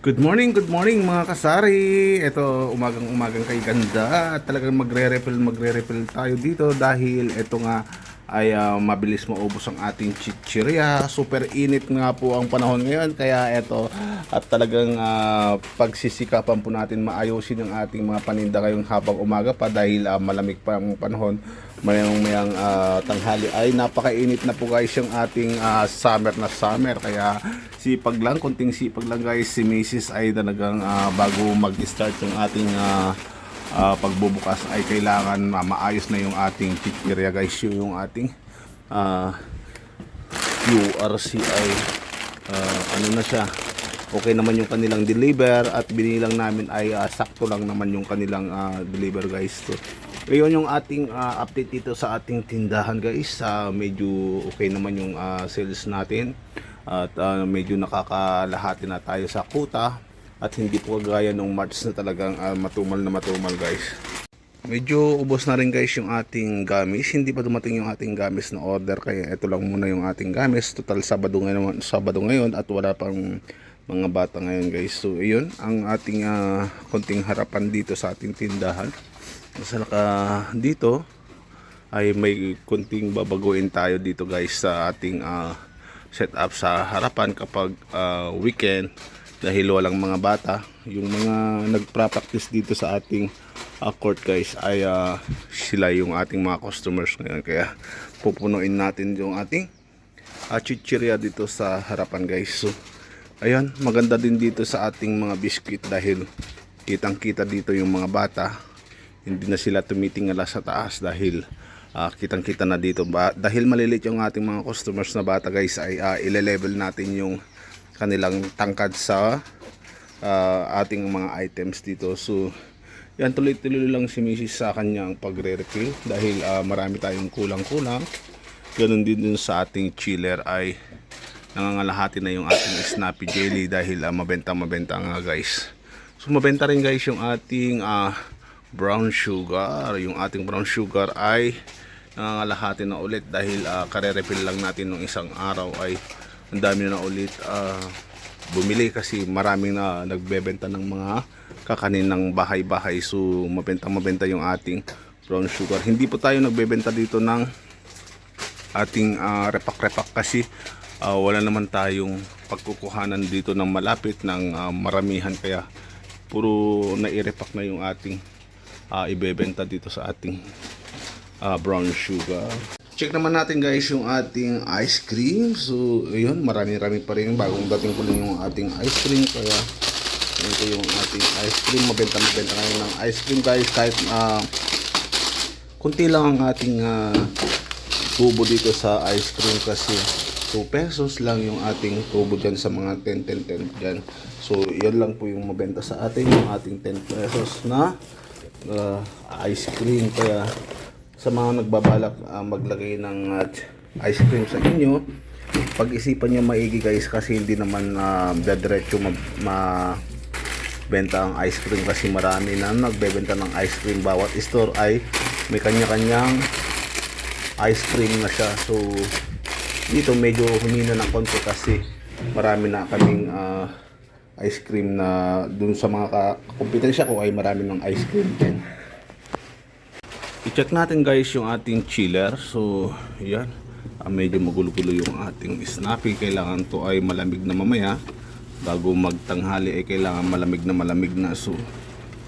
Good morning, good morning mga kasari. Ito, umagang umagang kay ganda. Talagang magre-refill, magre-refill tayo dito dahil ito nga ay ah, mabilis maubos ang ating chichirya. Super init nga po ang panahon ngayon. Kaya ito, at talagang ah, pagsisikapan po natin maayusin ang ating mga paninda ngayong habang umaga pa dahil ah, malamig pa ang panahon. Mayang mayang ah, tanghali ay napakainit na po guys yung ating ah, summer na summer. Kaya sipag lang, konting sipag lang guys. Si Mrs. ay talagang ah, bago mag-start yung ating ah, ah, pagbubukas ay kailangan ah, maayos na yung ating chichirya guys. Yung ating ah, QRCI ah, ano na siya? Okay naman yung kanilang deliver at binilang namin ay ah, sakto lang naman yung kanilang ah, deliver guys. To ngayon yung ating ah, update dito sa ating tindahan guys. Ah, medyo okay naman yung ah, sales natin at ah, medyo nakakalahati na tayo sa kuta at hindi po gaya nung March na talagang ah, matumal na matumal guys Medyo ubos na rin guys yung ating gamis. Hindi pa dumating yung ating gamis na order kaya ito lang muna yung ating gamis. Total Sabado ngayon, Sabado ngayon at wala pang mga bata ngayon guys. So ayun ang ating ah, konting harapan dito sa ating tindahan. Sa naka dito ay may konting babaguin tayo dito guys sa ating ah, setup sa harapan kapag ah, weekend dahil walang mga bata yung mga nagpra-practice dito sa ating ah, court guys ay ah, sila yung ating mga customers ngayon. Kaya pupunuin natin yung ating uh, chichirya dito sa harapan guys. So ayan maganda din dito sa ating mga biscuit dahil kitang kita dito yung mga bata. Hindi na sila tumitingala sa taas dahil ah, kitang kita na dito. Ba dahil malilit yung ating mga customers na bata guys ay uh, ile-level natin yung kanilang tangkad sa ah, ating mga items dito. So yan tuloy-tuloy lang si Mrs. sa kanyang pagre-refill dahil ah, marami tayong kulang-kulang. Ganun din dun sa ating chiller ay nangangalahati na yung ating snappy jelly dahil ah, mabenta-mabenta nga guys. So mabenta rin guys yung ating ah, brown sugar. Yung ating brown sugar ay nangangalahati na ulit dahil uh, kare-refill lang natin nung isang araw ay ang dami na ulit ah, bumili kasi maraming na nagbebenta ng mga kakanin ng bahay-bahay. So mabenta-mabenta yung ating brown sugar. Hindi po tayo nagbebenta dito ng ating ah, repak-repak kasi ah, wala naman tayong pagkukuhanan dito ng malapit ng ah, maramihan. Kaya puro nairepak na yung ating ah, ibebenta dito sa ating ah, brown sugar. Check naman natin guys yung ating ice cream. So, ayun, marami-rami pa rin. Bagong dating ko lang yung ating ice cream. Kaya, ito yung ating ice cream. Mabenta-mabenta ngayon ng ice cream guys. Kahit, ah, kunti lang ang ating ah, tubo dito sa ice cream kasi 2 pesos lang yung ating tubo dyan sa mga 10-10-10 dyan. So, yan lang po yung mabenta sa atin. Yung ating 10 pesos na uh, ice cream kaya sa mga nagbabalak uh, maglagay ng uh, ice cream sa inyo pag-isipan nyo maigi guys kasi hindi naman uh, dediretso mag ma benta ang ice cream kasi marami na nagbebenta ng ice cream bawat store ay may kanya-kanyang ice cream na siya so dito medyo humina ng konti kasi marami na kaming uh, ice cream na dun sa mga ka- kompetensya ko ay marami ng ice cream din. I-check natin guys yung ating chiller. So, yan. Ah, medyo magulo-gulo yung ating snappy. Kailangan to ay malamig na mamaya. Bago magtanghali ay kailangan malamig na malamig na. So,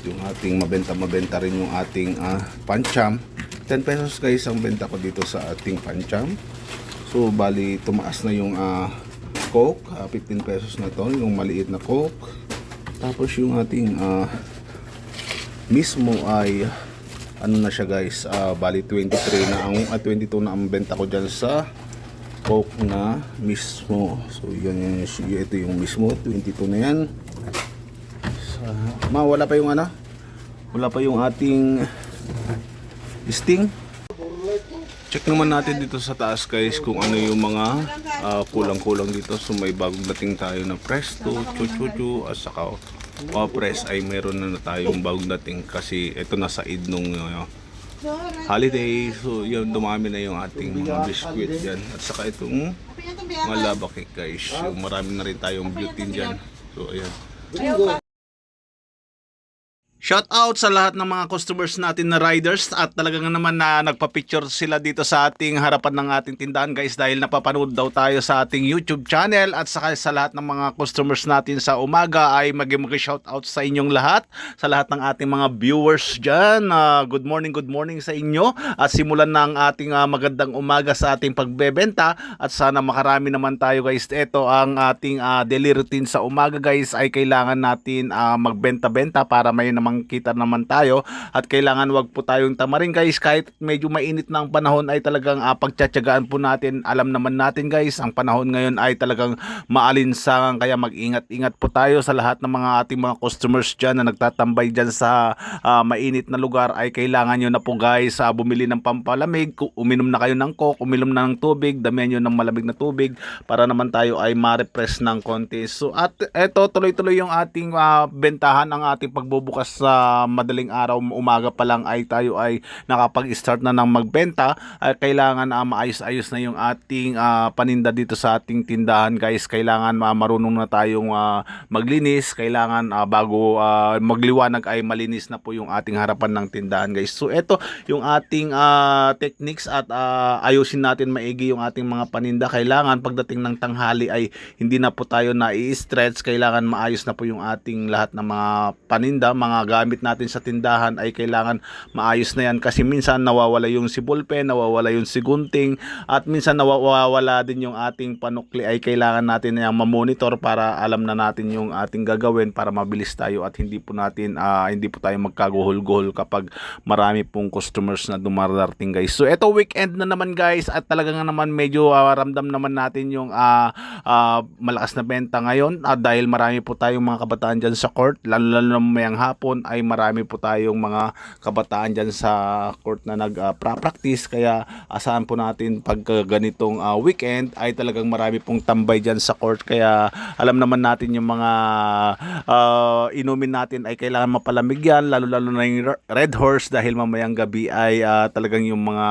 yung ating mabenta-mabenta rin yung ating ah, pancham. 10 pesos guys ang benta ko dito sa ating pancham. So, bali tumaas na yung ah, Coke, ah, 15 pesos na to, yung maliit na Coke. Tapos yung ating ah, mismo ay ano na siya guys, ah, bali 23 na ang ah, 22 na ang benta ko diyan sa Coke na mismo. So yan yan yung- ito yung mismo, 22 na yan. Sa, ma wala pa yung ano? Wala pa yung ating Sting. Check naman natin dito sa taas guys kung ano yung mga ah, kulang-kulang dito. So may bagong dating tayo na Presto, Chuchuchu, at saka uh, Press ay meron na, na tayong bagong dating kasi ito na sa id nung uh, holiday. So yun, dumami na yung ating mga biscuit dyan. At saka itong mga lava cake guys. Yung marami na rin tayong beauty dyan. So ayan. Shout out sa lahat ng mga customers natin na riders at talagang naman na nagpa-picture sila dito sa ating harapan ng ating tindahan guys dahil napapanood daw tayo sa ating YouTube channel at saka sa lahat ng mga customers natin sa umaga ay mag shout out sa inyong lahat sa lahat ng ating mga viewers dyan. Ah, good morning, good morning sa inyo at simulan na ang ating ah, magandang umaga sa ating pagbebenta at sana makarami naman tayo guys. Ito ang ating ah, daily routine sa umaga guys ay kailangan natin ah, magbenta-benta para may namang kita naman tayo. At kailangan wag po tayong tamarin guys. Kahit medyo mainit na ang panahon ay talagang uh, pagtsatsagaan po natin. Alam naman natin guys ang panahon ngayon ay talagang maalinsangan kaya mag-ingat-ingat po tayo sa lahat ng mga ating mga customers dyan na nagtatambay dyan sa ah, mainit na lugar. Ay kailangan nyo na po guys sa bumili ng pampalamig. Uminom na kayo ng coke uminom na ng tubig damihan nyo ng malamig na tubig para naman tayo ay ma-repress ng konti. So at eto tuloy-tuloy yung ating ah, bentahan ang ating pagbubukas sa madaling araw umaga pa lang ay tayo ay nakapag-start na ng magbenta. At kailangan ah, maayos-ayos na yung ating ah, paninda dito sa ating tindahan guys. Kailangan ah, marunong na tayong ah, maglinis. Kailangan ah, bago ah, magliwanag ay malinis na po yung ating harapan ng tindahan guys. So eto yung ating ah, techniques at ah, ayusin natin maigi yung ating mga paninda. Kailangan pagdating ng tanghali ay hindi na po tayo na i-stretch kailangan maayos na po yung ating lahat ng mga paninda mga gamit natin sa tindahan ay kailangan maayos na yan kasi minsan nawawala yung si ballpen nawawala yung si gunting at minsan nawawala din yung ating panukli ay kailangan natin na ma-monitor para alam na natin yung ating gagawin para mabilis tayo at hindi po natin ah, hindi po tayo magkaguhol-guhol kapag marami pong customers na dumarating guys. So eto weekend na naman guys at talaga nga naman medyo ah, ramdam naman natin yung ah, ah, malakas na benta ngayon ah, dahil marami po tayong mga kabataan dyan sa court lalo lalo na mayang hapon ay marami po tayong mga kabataan dyan sa court na nag-practice kaya asahan po natin pag ganitong ah, weekend ay talagang marami pong tambay dyan sa court. Kaya alam naman natin yung mga ah, inumin natin ay kailangan mapalamig yan lalo lalo na yung red horse dahil mamayang gabi ay ah, talagang yung mga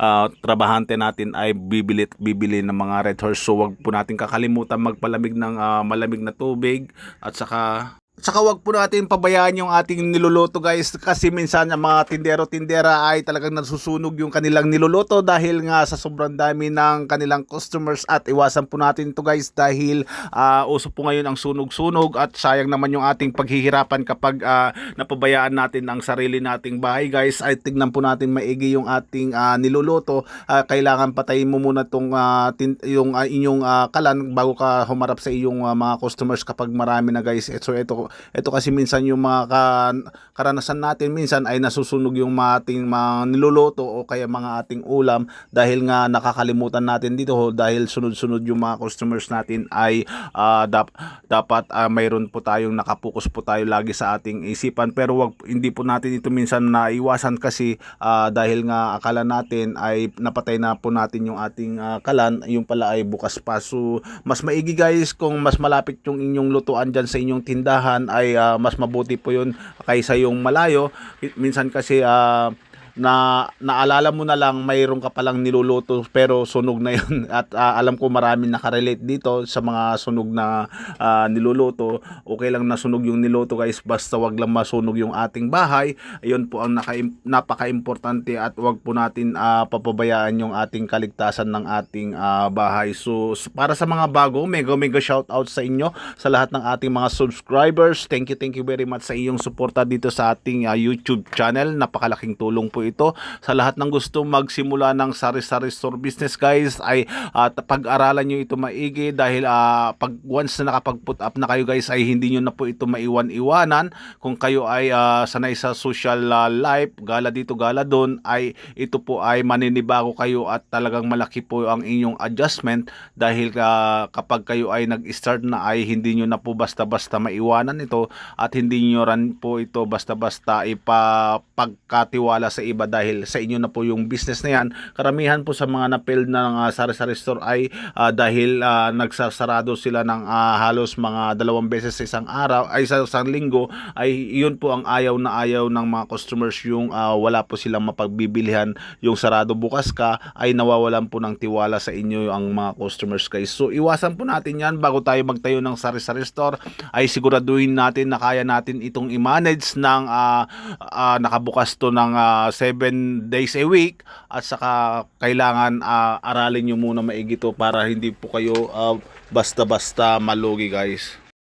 ah, trabahante natin ay bibili bibili ng mga red horse. So wag po natin kakalimutan magpalamig ng ah, malamig na tubig at saka Saka wag po natin pabayaan yung ating niluluto guys. Kasi minsan ang mga tindero-tindera ay talagang nasusunog yung kanilang niluluto dahil nga sa sobrang dami ng kanilang customers at iwasan po natin to guys dahil ah, uso po ngayon ang sunog-sunog at sayang naman yung ating paghihirapan kapag ah, napabayaan natin ang sarili nating bahay guys. Ay tignan po natin maigi yung ating ah, niluluto. Ah, kailangan patayin mo muna tong tin- yung ah, inyong ah, kalan bago ka humarap sa iyong ah, mga customers kapag marami na guys. So ito ito kasi minsan yung mga ka- karanasan natin minsan ay nasusunog yung mga ating mga niluluto o kaya mga ating ulam dahil nga nakakalimutan natin dito ho, dahil sunod-sunod yung mga customers natin ay ah, dap- dapat ah, mayroon po tayong nakapokus po tayo lagi sa ating isipan. Pero wag hindi po natin ito minsan naiwasan kasi ah, dahil nga akala natin ay napatay na po natin yung ating ah, kalan yung pala ay bukas pa. So mas maigi guys kung mas malapit yung inyong lutuan dyan sa inyong tindahan ay ah, mas mabuti po yun kaysa yung malayo. Minsan kasi ah, na naalala mo na lang mayroon ka palang niluluto pero sunog na yun. At ah, alam ko marami nakarelate dito sa mga sunog na ah, niluluto. Okay lang nasunog yung niluto guys. Basta wag lang masunog yung ating bahay. Ayun po ang naka, napaka-importante at wag po natin ah, papabayaan yung ating kaligtasan ng ating ah, bahay. So para sa mga bago mega mega shout out sa inyo sa lahat ng ating mga subscribers. Thank you thank you very much sa iyong suporta dito sa ating ah, YouTube channel. Napakalaking tulong po ito. Sa lahat ng gusto magsimula ng sari-sari store business guys ay at pag-aralan nyo ito maigi dahil ah, pag once na nakapag-put up na kayo guys ay hindi nyo na po ito maiwan-iwanan. Kung kayo ay ah, sanay sa social ah, life gala dito gala doon ay ito po ay maninibago kayo at talagang malaki po ang inyong adjustment dahil ah, kapag kayo ay nag-start na ay hindi nyo na po basta-basta maiwanan ito at hindi nyo rin po ito basta-basta ipapagkatiwala sa iba dahil sa inyo na po yung business na yan. Karamihan po sa mga na-fail ng uh, sari-sari store ay ah, dahil ah, nagsasarado sila ng ah, halos mga dalawang beses sa isang araw ay sa isang linggo ay yun po ang ayaw na ayaw ng mga customers yung ah, wala po silang mapagbibilihan yung sarado bukas ka ay nawawalan po ng tiwala sa inyo ang mga customers guys. So iwasan po natin yan bago tayo magtayo ng sari-sari store ay siguraduhin natin na kaya natin itong i-manage ng ah, ah, nakabukas to ng 7 days a week at saka kailangan ah, aralin nyo muna maigi to para hindi po kayo ah, basta-basta malugi guys.